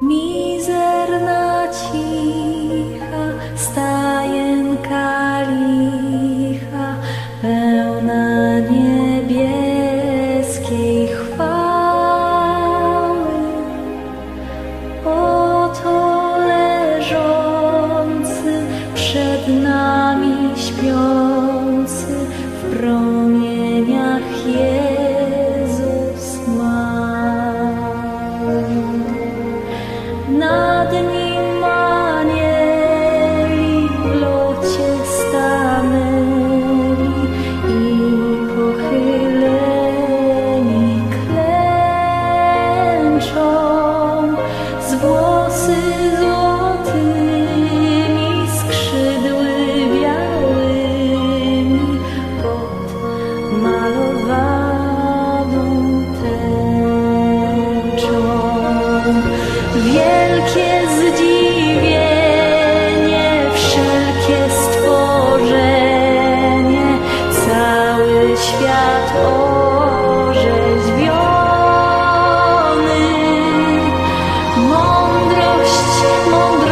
Mizerna cicha, stajenka licha, pełna niebieskiej chwały. Oto leżący przed nami śpiący w promieniach. włosy 梦